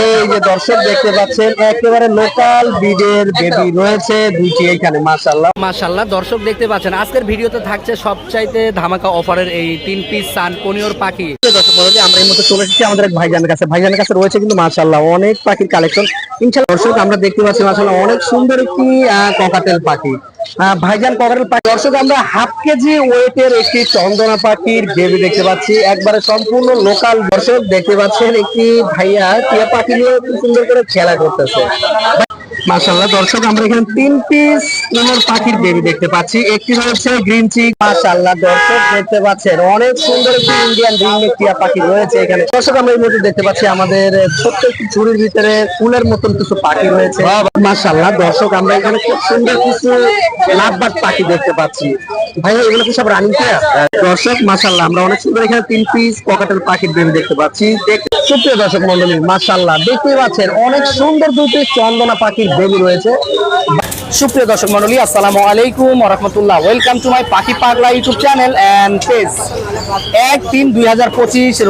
এই যে দর্শক দেখতে পাচ্ছেন একেবারে লোকাল বিডের বেবি রয়েছে দুইটি এখানে মাশাল্লাহ মাশাল্লাহ দর্শক দেখতে পাচ্ছেন আজকের ভিডিওতে থাকছে সবচাইতে ধামাকা অফারের এই তিন পিস সান পনিয়র পাখি। দর্শক মণ্ডলী, আমরা এই মতো চলে এসেছি আমাদের এক ভাইজানের কাছে। ভাইজানের কাছে রয়েছে কিন্তু মাশাল্লাহ অনেক পাখির কালেকশন ইনশাল্লাহ দর্শক আমরা দেখতে পাচ্ছি মাশাল্লাহ অনেক সুন্দর একটি ককাটেল পাখি। ভাইজান ককাটেল পাখি দর্শক, আমরা হাফ কেজি ওয়েটের একটি চন্দনা পাখির বেবি দেখতে পাচ্ছি। একবারে সম্পূর্ণ লোকাল দর্শক দেখতে পাচ্ছেন একটি ভাইয়া টিয়া পাখি নিয়ে সুন্দর করে খেলা করতেছে। মাশাল্লাহ দর্শক আমরা এখানে তিন পিস কোনোর পাখির বেবি দেখতে পাচ্ছি। একটি রয়েছে গ্রিন চিক মাশাল্লাহ দর্শক দেখতে পাচ্ছেন অনেক সুন্দর একটি ইন্ডিয়ান রিংনেক টিয়া পাখি রয়েছে এখানে। দর্শক আমরা এই মুহূর্তে দেখতে পাচ্ছি আমাদের ছোট্ট একটি ঝুড়ির ভিতরে ফুলের মতন কিছু পাখি রয়েছে। মাশাল্লাহ দর্শক আমরা এখানে খুব সুন্দর কিছু লাভবাট পাখি দেখতে পাচ্ছি। ভাই এগুলো কি সব রানিং দর্শক মাশাল্লাহ আমরা অনেক সুন্দর এখানে তিন পিস পকেটের পাখির বেবি দেখতে পাচ্ছি। দেখ- সুপ্রিয় দর্শক মন্ডলী মাসাল্লাহ দেখতেই পাচ্ছেন অনেক সুন্দর দুটি চন্দনা পাখির বেবি রয়েছে। সুপ্রিয় দর্শক মন্ডলী আসসালামু আলাইকুম রহমতুল্লাহ। ওয়েলকাম টু মাই পাখি পাগলা ইউটিউব চ্যানেল অ্যান্ড পেজ এক তিন দুই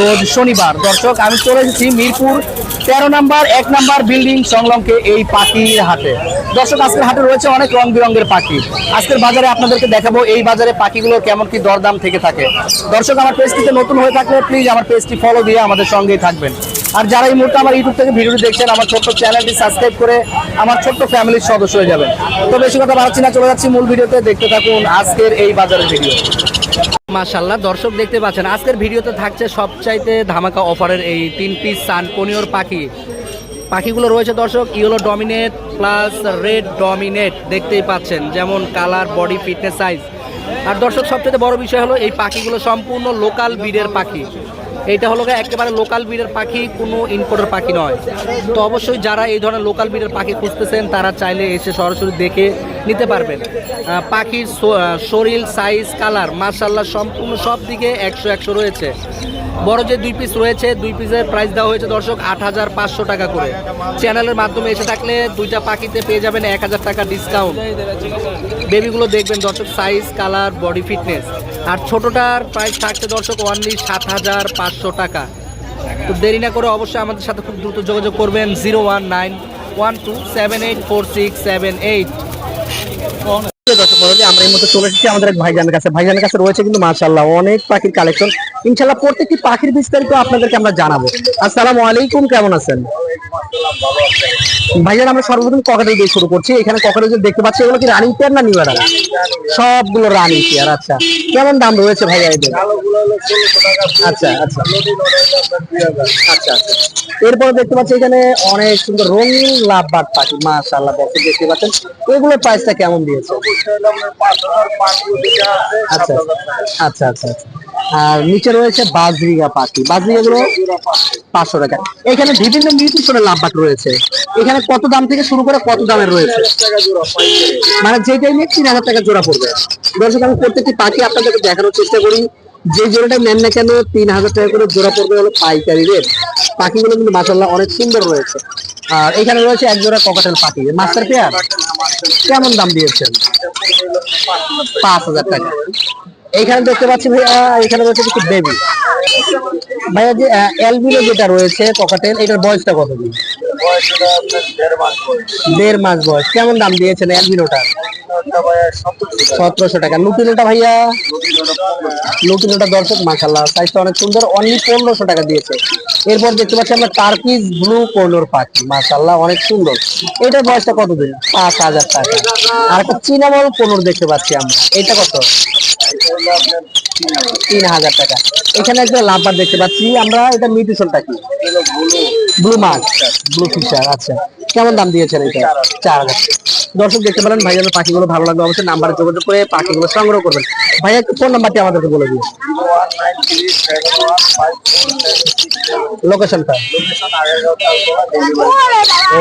রোজ শনিবার। দর্শক, আমি চলে এসেছি মিরপুর তেরো নাম্বার, এক নাম্বার বিল্ডিং সংলগ্নকে এই পাখির হাটে। দর্শক, আজকের হাটে রয়েছে অনেক রং বেরঙের পাখি। আজকের বাজারে আপনাদেরকে দেখাবো এই বাজারে পাখিগুলোর কেমন কি দরদাম থেকে থাকে। দর্শক, আমার পেজটিতে নতুন হয়ে থাকলে প্লিজ আমার পেজটি ফলো দিয়ে আমাদের সঙ্গেই থাকবেন। আর যারা এই মুহূর্তে আমার ইউটিউব থেকে ভিডিওটি দেখছেন, আমার ছোট্ট চ্যানেলটি সাবস্ক্রাইব করে আমার ছোট্ট ফ্যামিলির সদস্য হয়ে যাবেন। তো বেশি কথা বাড়াচ্ছি না, চলে যাচ্ছি মূল ভিডিওতে। দেখতে থাকুন আজকের এই বাজারের ভিডিও মাশাল্লাহ দর্শক দেখতে পাচ্ছেন, আজকের ভিডিওতে থাকছে সবচাইতে ধামাকা অফারের এই তিন পিস সান পনিয়র পাখি। পাখিগুলো রয়েছে দর্শক, yellow dominate plus red dominate দেখতেই পাচ্ছেন, যেমন কালার বডি ফিটনেস সাইজ আর দর্শক, সবচেয়ে বড় বিষয় হলো এই পাখিগুলো সম্পূর্ণ লোকাল ব্রিডের পাখি। এইটা হলো একেবারে লোকাল ব্রিডের পাখি, কোনো ইম্পোর্টের পাখি নয়। তো অবশ্যই যারা এই ধরনের লোকাল ব্রিডের পাখি খুঁজতেছেন, তারা চাইলে এসে সরাসরি দেখে নিতে পারবেন। পাখির শরীর সাইজ কালার মার্শাল্লাহ সম্পূর্ণ সব দিকে একশো একশো রয়েছে। বড় যে দুই পিস রয়েছে, দুই পিসের প্রাইস দেওয়া হয়েছে দর্শক আট হাজার পাঁচশো টাকা করে। চ্যানেলের মাধ্যমে এসে থাকলে দুইটা পাখিতে পেয়ে যাবেন এক হাজার টাকা ডিসকাউন্ট বেবিগুলো দেখবেন দর্শক সাইজ কালার বডি ফিটনেস আর ছোটটার প্রাইস থাকছে দর্শক অনলি সাত হাজার পাঁচশো টাকা। তো দেরি না করে অবশ্যই আমাদের সাথে খুব দ্রুত যোগাযোগ করবেন zero one nine one two seven eight four six seven eight আমরা সর্বপ্রথম দিয়ে শুরু করছি। এখানে দেখতে পাচ্ছি, এগুলো কি না সবগুলো আচ্ছা। কেমন দাম রয়েছে ভাইয়া আচ্ছা আচ্ছা। আচ্ছা আচ্ছা। এরপরে দেখতে পাচ্ছি এখানে অনেক সুন্দর রঙিন লাভবাট পাখি দেখতে পাচ্ছেন। এগুলোর প্রাইসটা কেমন দিয়েছে? আচ্ছা আচ্ছা আচ্ছা আচ্ছা। আর নিচে রয়েছে বাজরিগা পাখি। বাজরিগা গুলো পাঁচশো টাকা। এখানে বিভিন্ন মিউটিশনের লাভবাট রয়েছে। এখানে কত দাম থেকে শুরু করে কত দামের রয়েছে? মানে যেটাই নিয়ে তিন হাজার টাকা জোড়া পড়বে। দর্শক আমি প্রত্যেকটি পাখি আপনাদেরকে দেখানোর চেষ্টা করি। যে জোড়াটা নেন না কেন তিন হাজার টাকা করে জোড়া পড়বে হলো পাইকারি রেট। পাখিগুলো কিন্তু মাসাল্লাহ অনেক সুন্দর রয়েছে। আর এখানে রয়েছে এক জোড়া ককাটেল পাখি। মাস্টার পেয়ার কেমন দাম দিয়েছেন? পাঁচ হাজার টাকা। এখানে দেখতে পাচ্ছি ভাইয়া এখানে রয়েছে কিছু বেবি ভাইয়া যে এলবিলো যেটা রয়েছে ককাটেল এটার বয়সটা কত দিন দেড় মাস বয়স। কেমন দাম দিয়েছেন এলবিনোটা সতেরোশো টাকা। লুটিনোটা ভাইয়া? লুটিনোটা দর্শক মাসাল্লাহ সাইজটা অনেক সুন্দর। অনলি পনেরোশো টাকা দিয়েছে। এরপর দেখতে পাচ্ছি আমরা টার্কিস ব্লু কোনোর পাখি মাসাল্লাহ অনেক সুন্দর। এটার বয়সটা কত দিন? পাঁচ হাজার টাকা। আর একটা চিনামল কোনোর দেখতে পাচ্ছি আমরা। এটা কত? তিন হাজার টাকা। এখানে একটা লাভবার দেখতে পাচ্ছি। আমরা এটা মিউটেশনটা কি ব্লু মার্ক ব্লু ফিশার আচ্ছা। কেমন দাম দিয়েছেন এটা? চার হাজার। দর্শক, দেখতে পারেন ভাইজানের পাখিগুলো ভালো লাগবে অবশ্যই নাম্বারে যোগাযোগ করে পাখিগুলো সংগ্রহ করবেন। ভাইয়া ফোন নাম্বারটি আমাদেরকে বলে দিন। লোকেশনটা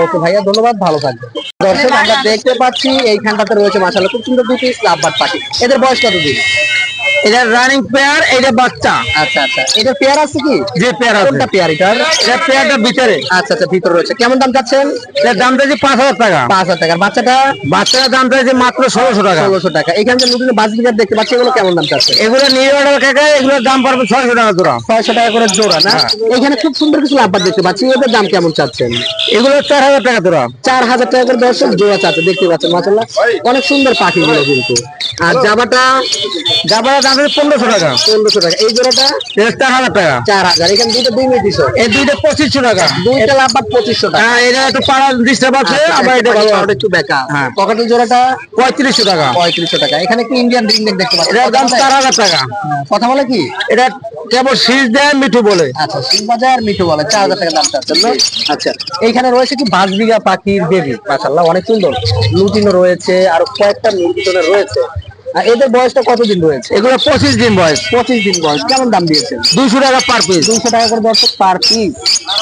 ওকে ভাইয়া, ধন্যবাদ, ভালো থাকবে দর্শক, আমরা দেখতে পাচ্ছি, এইখানটাতে রয়েছে মাসাল্লাহ খুব সুন্দর দুটি লাভবার পাখি এদের বয়স কত দিন এটা রানিং পেয়ার এটা বাচ্চা। আচ্ছা আচ্ছা। এটা পেয়ার আছে কি? যে পেয়ার কোনটা পেয়ার এটার? এটা পেয়ারটা ভিতরে। আচ্ছা আচ্ছা ভিতরে রয়েছে। কেমন দাম চাচ্ছেন? এর দাম চাইছে পাঁচ হাজার টাকা। পাঁচ হাজার টাকার বাচ্চাটা? বাচ্চার দাম চাইছে মাত্র ষোলোশো টাকা। ষোলোশো টাকা। এখানে যে নতুন বাস দেখতে পাচ্ছি এগুলো কেমন দাম চাচ্ছে? এগুলো নিয়ে অর্ডার কাকা এগুলোর দাম পড়বে ছয়শো টাকা জোড়া। ছয়শো টাকা করে জোড়া না? হ্যাঁ। এখানে খুব সুন্দর কিছু লাভবার দেখতে পাচ্ছি। এদের দাম কেমন চাচ্ছেন? এগুলো চার হাজার টাকা জোড়া। চার হাজার টাকা করে দর্শক জোড়া চাচ্ছে দেখতে পাচ্ছেন মাসাল্লাহ অনেক সুন্দর পাখিগুলো কিন্তু। আর জামাটা জাবার পনেরোশো টাকা। পনেরোশো টাকা। এই জোড়াটা এটা চার হাজার টাকা। চার হাজার। এখানে দুটো দুই মিনিট এই দুইটা পঁচিশশো টাকা। দুইটা লাভবার পঁচিশশো টাকা। হ্যাঁ এটা একটু পাড়ার ডিস্টার্ব আছে আবার এটা ভালো। ওটা একটু বেকা হ্যাঁ। পকেটের জোড়াটা পঁয়ত্রিশশো টাকা। পঁয়ত্রিশশো টাকা। এখানে কি ইন্ডিয়ান রিং দেখতে পাচ্ছেন? এটার দাম চার হাজার টাকা। কথা বলে কি? এটা কেবল শীষ দেয় মিঠু বলে। আচ্ছা বাজার মিঠু বলে। চার হাজার টাকা দাম আচ্ছা এইখানে রয়েছে কি বাস বিঘা পাখির বেবি? মাশাল্লাহ অনেক সুন্দর। লুটিনো রয়েছে আর কয়েকটা লুটিনো রয়েছে। আর এদের বয়সটা কতদিন রয়েছে? এগুলো পঁচিশ দিন বয়স। পঁচিশ দিন বয়স। কেমন দাম দিয়েছেন? দুশো টাকা পার পিস দুইশো টাকা করে দর্শক পার পিস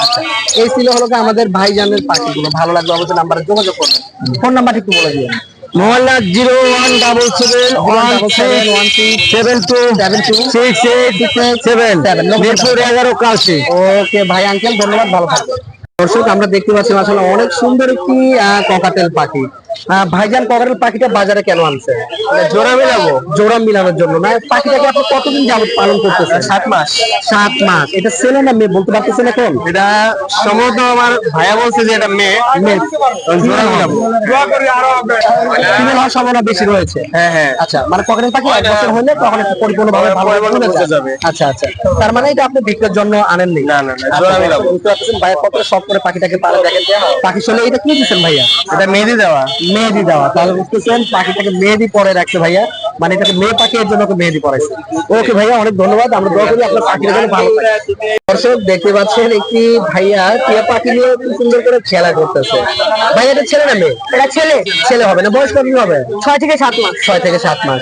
আচ্ছা এই ছিল হলো আমাদের ভাইজানের পাখিগুলো। ভালো লাগবে অবশ্যই নাম্বারে যোগাযোগ করবেন। ফোন নাম্বারটা একটু বলে mobile zero one double seven one seven one seven two seven two six eight seven. Seven. Mirpur এগারো কালসি ওকে ভাই আঙ্কেল ধন্যবাদ ভালো থাকবেন। দর্শক আমরা দেখতে পাচ্ছি আসলে অনেক সুন্দর একটি আহ, ককাটেল পাখি। ভাইজান ককাটেল পাখিটা বাজারে কেন আনছে? জোড়া মিলাবো? জোড়া মিলানোর জন্য। না পাখিটাকে আপনি কতদিন যাবত পালন করতেছেন? সাত মাস। সাত মাস। এটা ছেলে না মেয়ে? বলতে পারতেছেন এখন? এটা সম্ভবত আমার ভাইয়া বলছে যে এটা মেয়ে। মেয়ে। জোড়া মিলাবো। হওয়ার সম্ভাবনা বেশি রয়েছে। হ্যাঁ হ্যাঁ। আচ্ছা মানে পাখি এক বছর হলে তখন একটু পরিপূর্ণ হয়ে বুঝে যাবে যাবে। আচ্ছা আচ্ছা। তার মানে এটা আপনি বিক্রির জন্য আনেননি? না, না, না, আচ্ছা, জোড়া মিলাবো। বুঝতে পারতেছেন। ভাইয়া কত শখ করে পাখিটাকে পালে দেখেন? পাখি শুনে এটা কি দিচ্ছেন ভাইয়া? এটা মেহেদি দেওয়া। মেহেদি দেওয়া। তাহলে বুঝতেছেন পাখিটাকে মেহেদি পরে রাখছে ভাইয়া। মানে এটাকে মেয়ে পাখি এর জন্য মেহেদি পরাইছে। ওকে ভাইয়া অনেক ধন্যবাদ। আমরা দোয়া করি আপনার পাখির জন্য ভালো দর্শক দেখতে পাচ্ছেন একটি ভাইয়া টিয়া পাখি নিয়ে খুব সুন্দর করে খেলা করতেছে। ভাইয়া এটা ছেলে না মেয়ে? এটা ছেলে। ছেলে হবে না। বয়স হবে? ছয় থেকে সাত মাস। ছয় থেকে সাত মাস।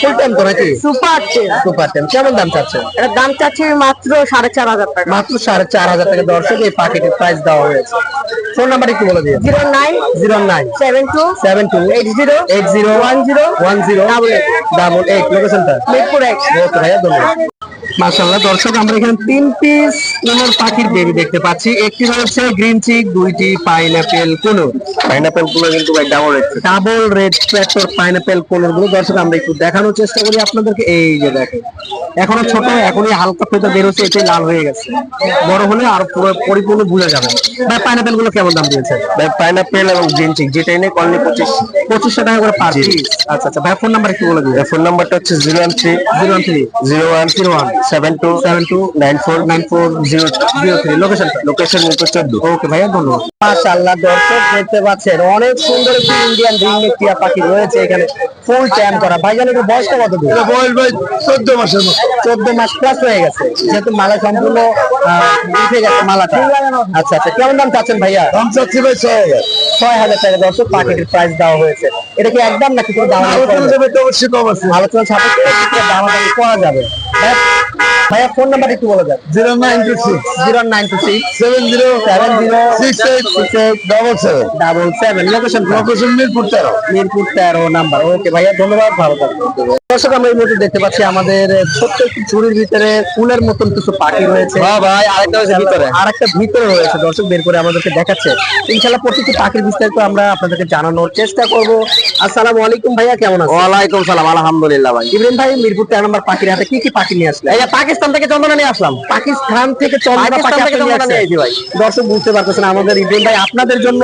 ফুল টাইম তো নাকি? সুপার সুপার টাইম কেমন দাম চাচ্ছে? এটা দাম চাচ্ছে মাত্র সাড়ে চার হাজার টাকা। মাত্র সাড়ে চার হাজার টাকা। দর্শক এই পাখিটির প্রাইস দেওয়া হয়েছে। ফোন নাম্বার একটু বলে দিন zero nine zero nine seven two seven two eight zero eight zero one zero one zero double eight double eight লোকেশনটা মিরপুর এক ভাইয়া ধন্যবাদ মাশাআল্লাহ দর্শক আমরা এখানে তিন পিস কোনোর পাখির বেবি দেখতে পাচ্ছি। একটি রয়েছে গ্রিন চিক দুইটি পাইনাপেল কোনোর পাইনাপেলগুলো কিন্তু ভাই ডাবল রেট ডাবল রেড স্প্যাক্টর পাইনাপেল কোনোরগুলো দর্শক আমরা একটু দেখানোর চেষ্টা করি আপনাদেরকে। এই যে দেখেন এখনও ছোট এখনই হালকা ফেতা বের হচ্ছে এটাই লাল হয়ে গেছে। বড় হলে আর পুরো পরিপূর্ণ বোঝা যাবে ভাই পাইনাপেলগুলো কেমন দাম দিয়েছে ভাই পাইনাপেল এবং গ্রিন চিক যেটা এনে কলনি পঁচিশ। পঁচিশশো টাকা করে পার পিস আচ্ছা আচ্ছা ভাই ফোন নাম্বার কি বলে দিন। ফোন নাম্বারটা হচ্ছে zero one three zero one three zero one zero one seven two seven two nine four nine four zero zero three location Mirpur চোদ্দ। ওকে ভাইয়া ধন্যবাদ। মাশাআল্লাহ দর্শক দেখতে পাচ্ছেন অনেক সুন্দর একটি ইন্ডিয়ান রিং টিয়া পাখি রয়েছে এখানে। ফুল ট্যাম করা। ভাইজান এর কত দিন? বয়স ভাই চোদ্দ মাসের মতো। মাস প্লাস হয়ে গেছে। যেহেতু মালা সম্পূর্ণ উঠে গেছে মালাটা। আচ্ছা আচ্ছা কেমন দাম চাচ্ছেন ভাইয়া? দাম চাচ্ছি ভাই ছয় হাজার। ছয় হাজার টাকা। দর্শক পাখিটির প্রাইস দেওয়া হয়েছে। এটা কি একদম নাকি কোনো দাম আলোচনা সাপেক্ষে কিছুটা করা যাবে। ভাইয়া- ফোন নাম্বার একটু বলে zero nine two six. Zero nine two six. Seven zero seven zero six eight six eight double seven. Double seven location location Mirpur তেরো। মিরপুর তেরো নাম্বার। ওকে ভাইয়া ধন্যবাদ। ভালো থাকবেন। দর্শক আমরা এই মুহূর্তে দেখতে পাচ্ছি আমাদের ছোট্ট একটি ঝুড়ির ভিতরে ফুলের মতন কিছু পাখি রয়েছে। ভাই আরেকটা ভিতরে। আর একটা ভিতরে রয়েছে। দর্শক বের করে আমাদেরকে দেখাচ্ছে। ইনশাল্লাহ প্রতিটি পাখির বিস্তারিত আমরা আপনাদেরকে জানানোর চেষ্টা করব। আসসালামু আলাইকুম ভাইয়া কেমন আছেন? ওয়ালাইকুম সালাম আলহামদুলিল্লাহ ভাই। ইব্রাহিম ভাই মিরপুর তেরো নম্বর পাখির হাতে কি কি পাখি নিয়ে আসলেন? এই পাকিস্তান থেকে চন্দনা নিয়ে আসলাম। পাকিস্তান থেকে চন্দনা। দর্শক বুঝতে পারতেছেন আমাদের ইব্রাহিম ভাই আপনাদের জন্য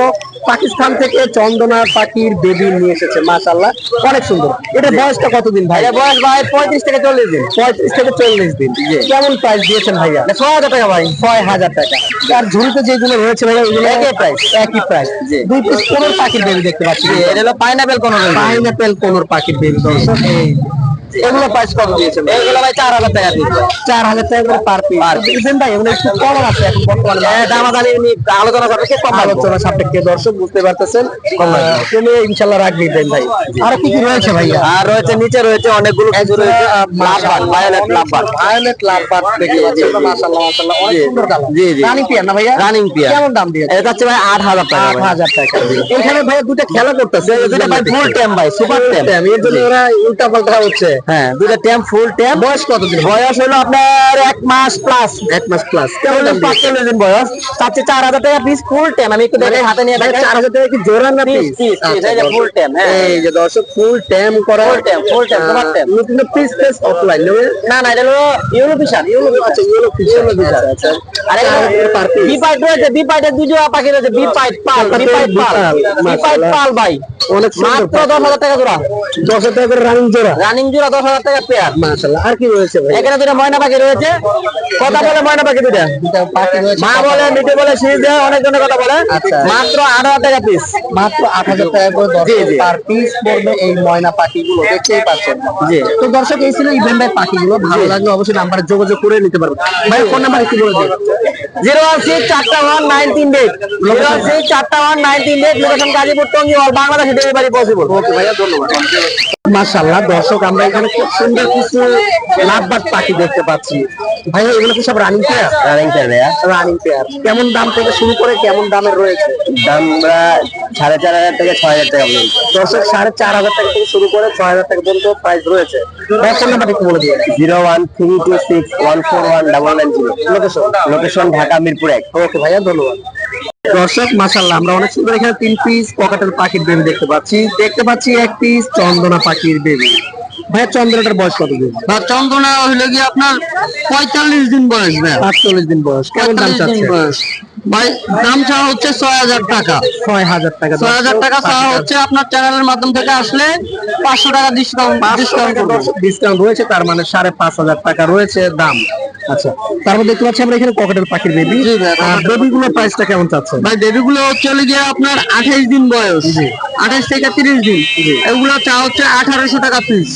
পাকিস্তান থেকে চন্দনা পাখির বেবি নিয়ে এসেছে মাশাআল্লাহ। অনেক সুন্দর। এটা বয়সটা কতদিন ভাই? বয়স ভাই পঁয়ত্রিশ থেকে চল্লিশ দিন। পঁয়ত্রিশ থেকে চল্লিশ দিন। কেমন প্রাইস দিয়েছেন ভাইয়া? ছয় হাজার টাকা ভাই। ছয় হাজার টাকা। আর ঝুড়িতে যেগুলো রয়েছে ভাইয়া ওইগুলো একই প্রাইস একই প্রাইস দুই পিস কোনোর পাখির বেবি দেখতে পাচ্ছি। এটা হলো পাইনাপেল কোন পাইনাপেল কোনোর পাখির বেবি দর্শক এই এগুলো প্রাইস কত দিয়েছেন এগুলো ভাই চার হাজার টাকা দিচ্ছে চার হাজার টাকা করে পার পিস দেখেছেন ভাই এগুলো একটু কম আছে এখন বর্তমানে। দামাদানি আলোচনা সাপেক্ষে কম আলোচনা সাপেক্ষে দর্শক বুঝতে পারতেছেন? আহ, ইনশাল্লাহ রাখবে দেন ভাই। আর কি কি রয়েছে ভাইয়া? আর রয়েছে নিচে রয়েছে অনেকগুলো কিছু রয়েছে। লাভবান ভায়োলেট লাভবান ভায়োলেট লাভবার্ড দেখতে মাশাআল্লাহ মাশাআল্লাহ অনেক সুন্দর কালার জি, জি। রানিং পিয়ার না ভাইয়া? রানিং পিয়ার কেমন দাম দিয়েছে? এটা হচ্ছে ভাই আট হাজার টাকা এখানে ভাইয়া দুটো খেলা করতেছে। দুটো ভাই ফুল টাইম ভাই সুপার টাইম এর জন্য ওরা উল্টা পাল্টা হচ্ছে। হ্যাঁ দুইটা ফুল বয়স কত বয়স হলো আপনার এক মাস প্লাস এক মাস প্লাস কেমন পাঁচচল্লিশ দিন বয়স? চাচ্ছে চার হাজার টাকা পিস ফুল আমি একটু দেখাই হাতে নিয়ে দেখাই চার হাজার টাকা কি জোড়া না পিস ফুল ট্যাম এই যে দর্শক ফুল ট্যাম করা। ফুল ট্যাম ফুল ট্যাম তোমার ট্যাম কিন্তু পিস পিস অফলাইন না না এটা হলো ইউরো পিসার ইউরো আচ্ছা ইউরো পিসার আচ্ছা আরে বি পাইট রয়েছে বি পাইটের দুই জোড়া পাখি রয়েছে বি পাইট পাল বি পাইট পাল। বি পাইট পাল ভাই। অনেক মাত্র দশ হাজার টাকা জোড়া। দশ হাজার টাকা করে রানিং জোড়া। রানিং জোড়া দশ হাজার টাকা পেয়ার। মাশাআল্লাহ আর কি রয়েছে ভাই? এখানে দুটো ময়না পাখি রয়েছে। কথা বলে ময়না পাখি দুটা মা বলে মিটে বলে সিরিজ দেয় অনেক জনের কথা বলে। মাত্র আট হাজার টাকা পিস মাত্র আট হাজার টাকা করে পার পিস পড়বে এই ময়না পাখিগুলো দেখতেই পাচ্ছেন। জি। তো দর্শক এই ছিল ইভেন ভাই পাখিগুলো ভালো লাগলে অবশ্যই নাম্বারে যোগাযোগ করে নিতে পারবেন। ভাই ফোন নাম্বার একটু বলে দিন। জিরো ওয়ান সিক্স চারটা ওয়ান নাইন তিন এইট জিরো ওয়ান সিক্স চারটা ওয়ান নাইন তিন eight location Gazipur Tongi all বাংলাদেশে ডেলিভারি পসিবল ওকে ভাইয়া ধন্যবাদ। মাশাআল্লাহ দর্শক আমরা এখানে খুব সুন্দর কিছু লাভবাদ পাখি দেখতে পাচ্ছি। ভাইয়া এগুলো কি সব রানিং পেয়ার রানিং পেয়ার ভাইয়া। রানিং পেয়ার কেমন দাম থেকে শুরু করে কেমন দামের রয়েছে? দাম সাড়ে চার হাজার থেকে ছয় হাজার টাকা পর্যন্ত। দর্শক সাড়ে চার হাজার টাকা থেকে শুরু করে ছয় হাজার টাকা পর্যন্ত প্রাইস রয়েছে। ভাইয়া ফোন নাম্বার একটু বলে দিয়ে zero one three two six one four one double nine zero. Location location Dhaka Mirpur এক। ওকে ভাইয়া ধন্যবাদ। দর্শক মাশাল্লাহ আমরা অনেক সুন্দর এখানে তিন পিস পকেটের পাখির বেবি দেখতে পাচ্ছি। দেখতে পাচ্ছি এক পিস চন্দনা পাখির বেবি চন্দনাটার বয়স কত দিন? চন্দনা হইলে কি আপনার পঁয়তাল্লিশ দিন বয়স ভাই? আটচল্লিশ দিন বয়স। কেমন দাম চাচ্ছে ভাই দাম চাওয়া হচ্ছে ছয় হাজার টাকা। ছয় হাজার টাকা। ছয় হাজার টাকা চাওয়া হচ্ছে আপনার চ্যানেলের মাধ্যম থেকে আসলে পাঁচশো টাকা ডিসকাউন্ট ডিসকাউন্ট ডিসকাউন্ট রয়েছে তার মানে সাড়ে পাঁচ হাজার টাকা রয়েছে দাম। আচ্ছা তারপর দেখতে পাচ্ছি আমরা এখানে পকেটের পাখির বেবি জি বেবি গুলোর প্রাইসটা কেমন চাচ্ছে? ভাই বেবি গুলো হচ্ছে হলো গিয়ে আপনার আঠাইশ দিন বয়স। আঠাইশ থেকে তিরিশ দিন। এগুলো চা হচ্ছে আঠারোশো টাকা পিস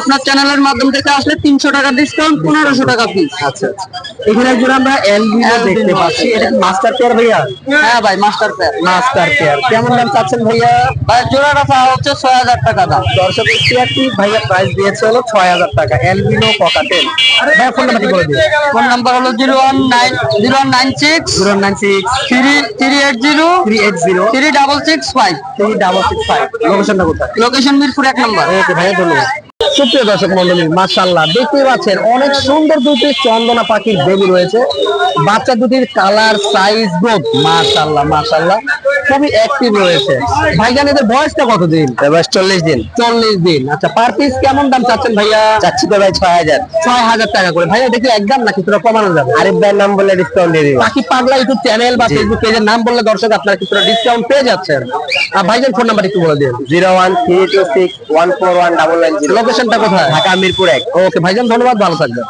আপনার চ্যানেলের মাধ্যম থেকে আসলে তিনশো টাকা ডিসকাউন্ট পনেরোশো টাকা পিস আচ্ছা আচ্ছা। এখানে একজন আমরা এলবিনো দেখতে পাচ্ছি। এটা মাস্টার পেয়ার ভাইয়া? হ্যাঁ ভাই মাস্টার পেয়ার মাস্টার পেয়ার কেমন দাম চাচ্ছেন ভাইয়া? ভাই জোড়াটা চাওয়া হচ্ছে ছয় হাজার টাকা দাম। দর্শক পেয়ারটি ভাইয়া প্রাইস দিয়েছে হলো ছয় হাজার টাকা। এলবিনো ককাটেল ভাইয়া নাম্বারটি বলে দিন ফোন নাম্বার হলো zero one nine zero one nine six zero nine six three three eight zero three eight zero three double six five. Three double six five. লোকেশনটা কোথায়? লোকেশন মিরপুর এক নম্বর। ওকে ভাইয়া ধন্যবাদ। সুপ্রিয় দর্শক মন্ডলী মাশাল্লাহ দেখতেই পাচ্ছেন অনেক সুন্দর দুটি চন্দনা পাখির বেবি রয়েছে। বাচ্চা দুটির কালার সাইজ গ্রোথ মাশাল্লাহ মাশাল্লাহ খুবই অ্যাক্টিভ রয়েছে। ভাইজান এদের বয়সটা কত দিন বয়স চল্লিশ দিন। চল্লিশ দিন। আচ্ছা পার পিস কেমন দাম চাচ্ছেন ভাইয়া? চাচ্ছি তো ভাই ছয় হাজার। ছয় হাজার টাকা করে। ভাইয়া দেখি একদম না কিছুটা কমানো যাবে? আরিফ ভাইয়ের নাম বললে ডিসকাউন্ট দিয়ে দিবেন পাখি পাগলা ইউটিউব চ্যানেল বা ফেসবুক পেজের নাম বললে দর্শক আপনারা কিছুটা ডিসকাউন্ট পেয়ে যাচ্ছেন? আর ভাইজান ফোন নাম্বার একটু বলে দিন। Zero one three two six one four one double nine লোকেশনটা কোথায়? ঢাকা মিরপুর এক। ওকে ভাইজান ধন্যবাদ ভালো থাকবেন।